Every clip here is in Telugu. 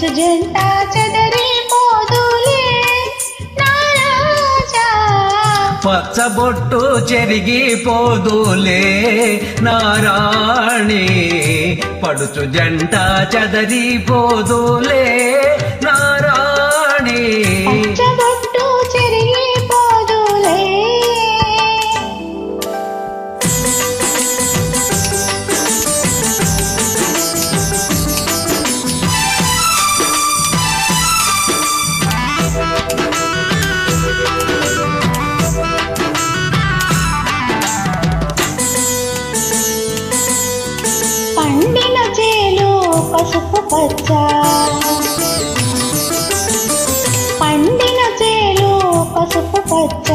పడుచు జంట చెదరి పోదులే. పచ్చబొట్టు చెరిగిపోదులే నారాణి పడుచు జంట చదరిపోదులే నారాణి. పసుపు పండిన చేలు పసుపు పచ్చ.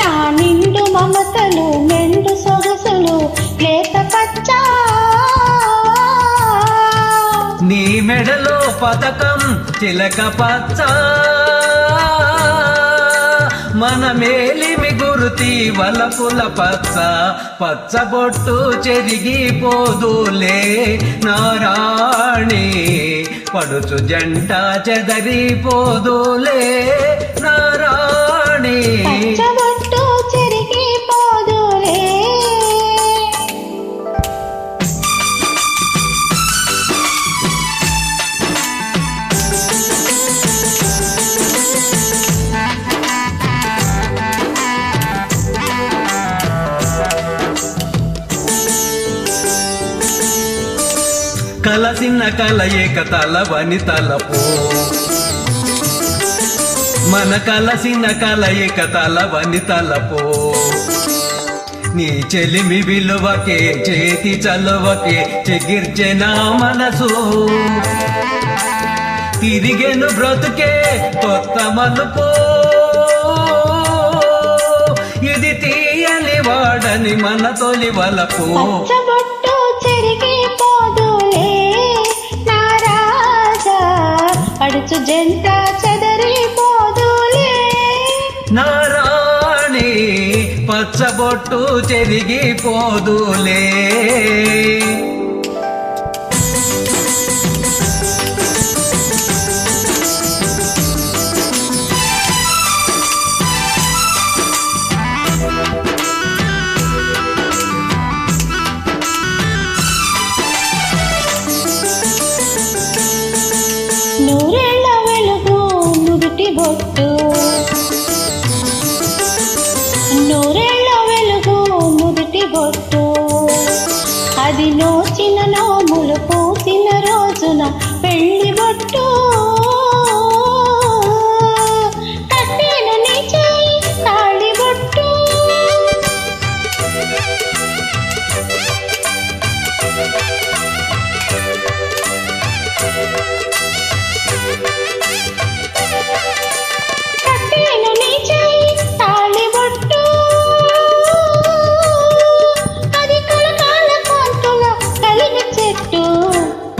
నా నిండు మమతలు మెండు సొగసులు లేత పచ్చ. నీ మెడలో పథకం చిలక పచ్చ. మన మేలిమి గురుతి వలపుల పచ్చ పచ్చబొట్టు చెరిగిపోదులే. నారాణి పడుచు జంట చెదరిపోదులే. నారాణి కలసిన కలయిక తలవని తలపు. మన కలసిన కలయిక తలవని తలపు. నీ చెలిమి విలువకే చేతి చలువకే చెగిర్చెన మనసు. తిరిగెను బ్రతుకే కొత్త మలుపు. ఇది తీయని వాడని మన తొలి వలపు. పడుచు జంట చెదరి నారాణి పచ్చబొట్టు చెరిగిపోదులే